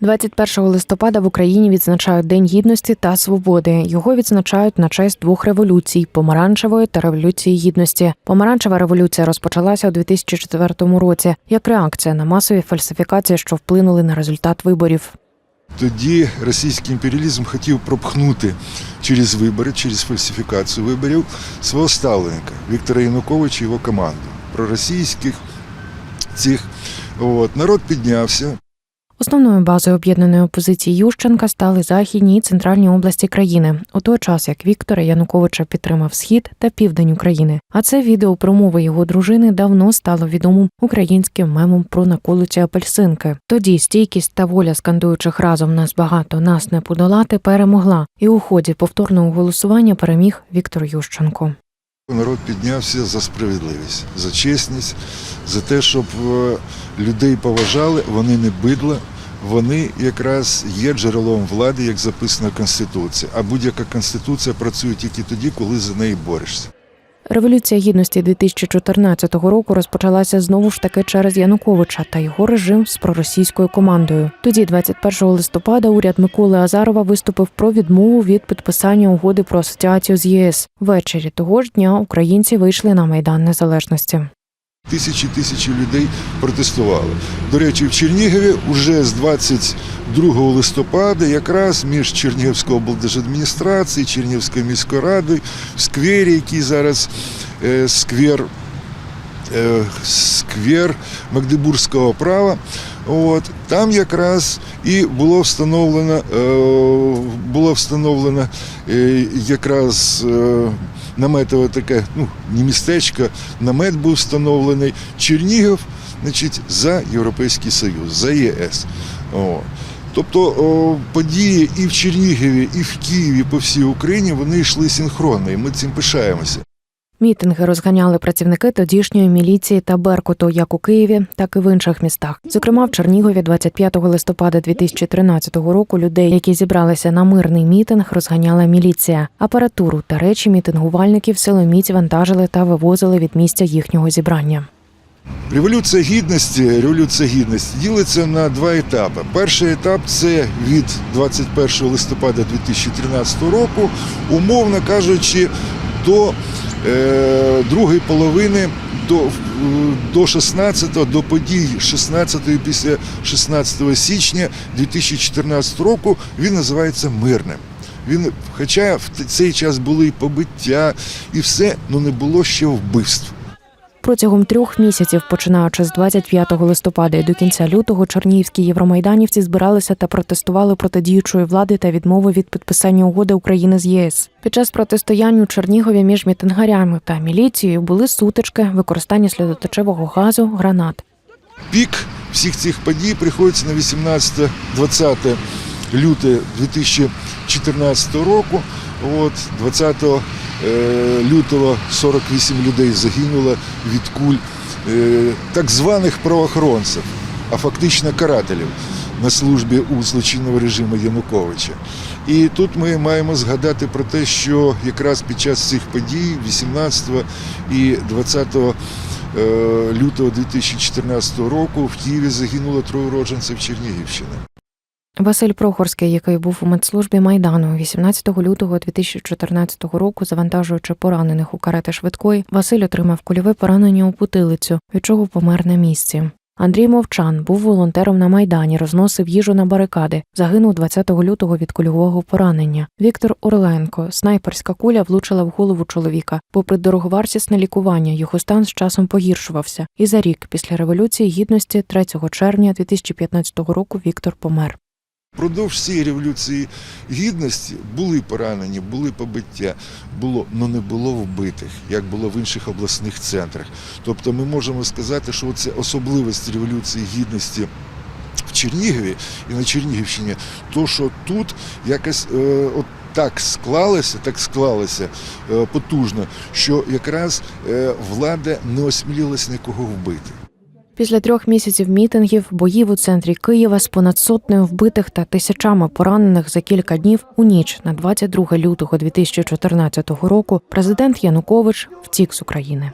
21 листопада в Україні відзначають День гідності та свободи. Його відзначають на честь двох революцій помаранчевої та революції гідності. Помаранчева революція розпочалася у 2004 році як реакція на масові фальсифікації, що вплинули на результат виборів. Тоді російський імперіалізм хотів пропхнути через вибори, через фальсифікацію виборів свого ставленника Віктора Януковича і його команду. Проросійських цих от, народ піднявся. Основною базою об'єднаної опозиції Ющенка стали західні і центральні області країни, у той час як Віктора Януковича підтримав схід та південь України. А це відео промови його дружини давно стало відомим українським мемом про наколоті апельсинки. Тоді стійкість та воля скандуючих разом нас багато, нас не подолати перемогла, і у ході повторного голосування переміг Віктор Ющенко. Народ піднявся за справедливість, за чесність, за те, щоб е, людей поважали, вони не бидла, вони якраз є джерелом влади, як записано в Конституції. А будь-яка конституція працює тільки тоді, коли за неї борешся. Революція гідності 2014 року розпочалася знову ж таки через Януковича та його режим з проросійською командою. Тоді, 21 листопада, уряд Миколи Азарова виступив про відмову від підписання угоди про асоціацію з єС. Ввечері того ж дня українці вийшли на майдан незалежності. Тисячі тисячі людей протестували. До речі, в Чернігові вже з 22 листопада, якраз між Чернігівською облдержадміністрацією, Чернігівською міською радою, в сквері, який зараз е, сквер, е, сквер Магдебурзького права. От там якраз і було встановлено, е, було встановлено е, якраз е, наметове таке, ну не містечко, намет був встановлений. Чернігів, значить, за Європейський Союз, за ЄС. О. Тобто події і в Чернігові, і в Києві по всій Україні вони йшли синхронно, і ми цим пишаємося. Мітинги розганяли працівники тодішньої міліції та Беркуту як у Києві, так і в інших містах. Зокрема, в Чернігові 25 листопада 2013 року людей, які зібралися на мирний мітинг, розганяла міліція. Апаратуру та речі мітингувальників силоміць вантажили та вивозили від місця їхнього зібрання. Революція гідності, революція гідності ділиться на два етапи. Перший етап це від 21 листопада 2013 року, умовно кажучи, до другої половини до, е, до 16-го, до подій 16-ї після 16 січня 2014 року він називається мирним. Він, хоча в цей час були і побиття, і все, але не було ще вбивств. Протягом трьох місяців, починаючи з 25 листопада і до кінця лютого, чернігівські євромайданівці збиралися та протестували проти діючої влади та відмови від підписання угоди України з ЄС. Під час протистояння у Чернігові між мітингарями та міліцією були сутички, використання сльозоточивого газу, гранат. Пік всіх цих подій приходиться на 18-20 люте 2014 року. От 20 е, лютого 48 людей загинуло від куль е, так званих правоохоронців, а фактично карателів на службі у злочинного режиму Януковича. І тут ми маємо згадати про те, що якраз під час цих подій, 18 і 20 е, лютого 2014 року, в Києві загинуло троє уродженців Чернігівщини. Василь Прохорський, який був у медслужбі Майдану 18 лютого 2014 року, завантажуючи поранених у карети швидкої, Василь отримав кульове поранення у потилицю, від чого помер на місці. Андрій Мовчан був волонтером на майдані, розносив їжу на барикади. Загинув 20 лютого від кульового поранення. Віктор Орленко, снайперська куля влучила в голову чоловіка. Попри дороговартісне лікування, його стан з часом погіршувався. І за рік після революції гідності, 3 червня 2015 року, Віктор помер. Продовж цієї революції гідності були поранені, були побиття, було, але не було вбитих, як було в інших обласних центрах. Тобто ми можемо сказати, що це особливість революції гідності в Чернігові і на Чернігівщині, то що тут якось е, от так склалося, так склалося е, потужно, що якраз е, влада не осмілилась нікого вбити. Після трьох місяців мітингів, боїв у центрі Києва з понад сотнею вбитих та тисячами поранених за кілька днів у ніч на 22 лютого 2014 року президент Янукович втік з України.